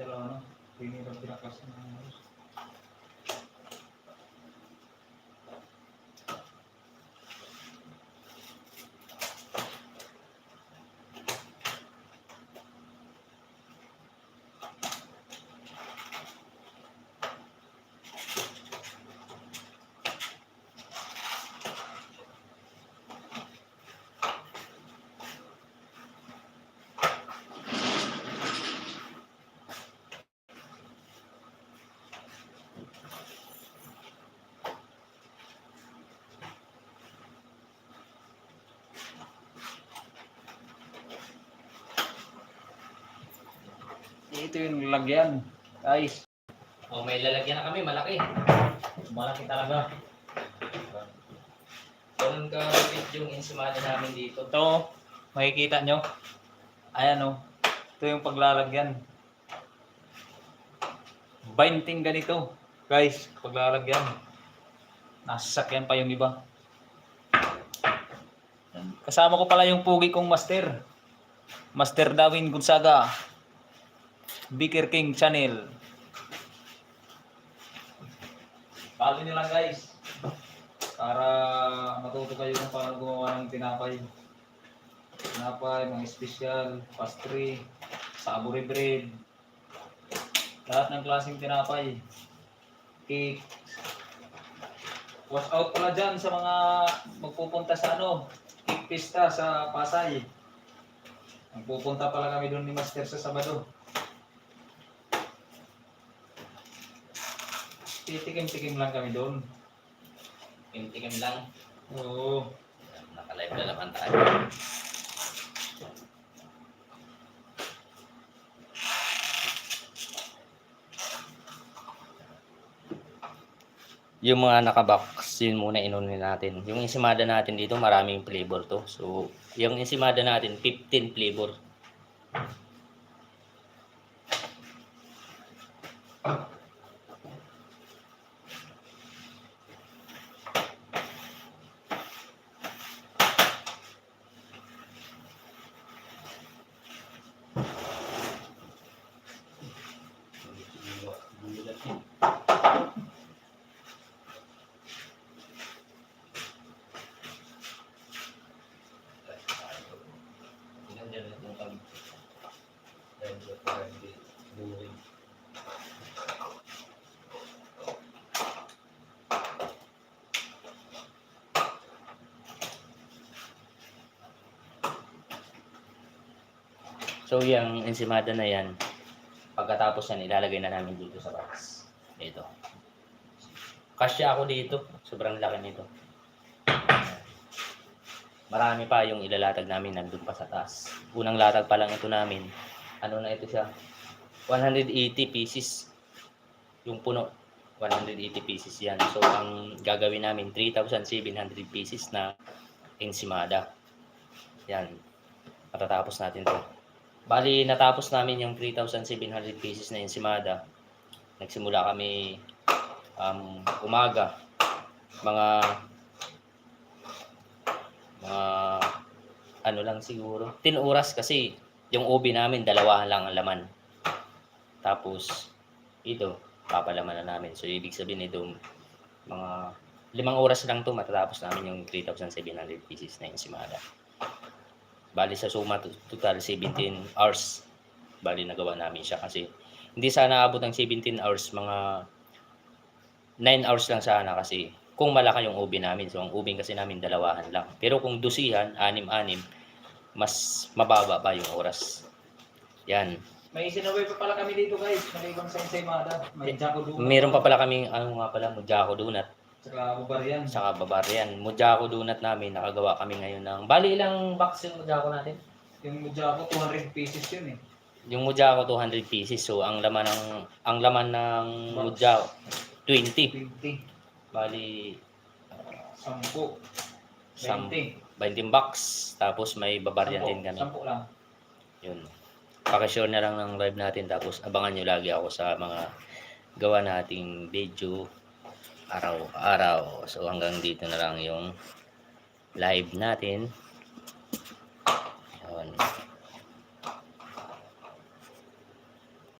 Pero ano, pinirang Ito yung lagyan. Guys, O may lalagyan na kami, malaki. Malaki talaga. Ganun ka yung insumada namin dito. ito, makikita nyo. Ayan o. Ito yung paglalagyan. Bainting ganito. Guys, paglalagyan. Nasasakyan pa yung iba. Kasama ko pala yung pugi kong master. Master Darwin Gonzaga. Beaker King Channel. Follow nyo lang guys. Para matuto kayo kung paano gumawa ng tinapay. Tinapay, mga espesyal, pastry, savory bread. Lahat ng klaseng tinapay. Cake. Watch out pala dyan sa mga magpupunta sa ano, cake pista sa Pasay. Magpupunta pala kami doon ni Master sa Sabado. Titikim-tikim lang kami doon. Tim-tikim lang. Oo. Nakalive na naman tayo. Yung mga nakabox, yun muna inunin natin. Yung ensimada natin dito, maraming flavor to. So, yung ensimada natin, 15 flavor. So, yung ensimada na yan, pagkatapos yan, ilalagay na namin dito sa box. Ito. Kasya ako dito. Sobrang laki nito. Marami pa yung ilalatag namin nandun pa sa taas. Unang latag pa lang ito namin. Ano na ito siya? 180 pieces. Yung puno. 180 pieces yan. So, ang gagawin namin, 3,700 pieces na ensimada. Yan. Matatapos natin to. Bali, natapos namin yung 3,700 pieces na ensimada. Nagsimula kami um, umaga. Mga mga ano lang siguro. 10 oras kasi yung ubi namin, dalawahan lang ang laman. Tapos, ito, papalaman na namin. So, ibig sabihin ito, mga limang oras lang to matatapos namin yung 3,700 pieces na ensimada. Bali sa suma to- total 17 hours. Bali nagawa namin siya kasi hindi sana abot ng 17 hours mga 9 hours lang sana kasi kung malaki yung ubi namin. So ang ubing kasi namin dalawahan lang. Pero kung dusihan, anim-anim, mas mababa pa yung oras. Yan. May sinaway pa pala kami dito guys, maliban sa ensaymada. May Jaco Duma. Meron pa pala kaming ano nga pala, Mujako Donut. Saka Bubarian. Saka Bavarian. Mujako Donut namin. Nakagawa kami ngayon ng... Bali ilang box yung Mujako natin? Yung Jaco, 200 pieces yun eh. Yung Mujako 200 pieces. So ang laman ng ang laman ng Box. Mujako 20. 20. Bali 10. Sam- 20. 20 box. Tapos may Bavarian din kami. 10 lang. Yun. Pakishare na lang ng live natin. Tapos abangan nyo lagi ako sa mga gawa nating video araw-araw. So hanggang dito na lang yung live natin. Yun.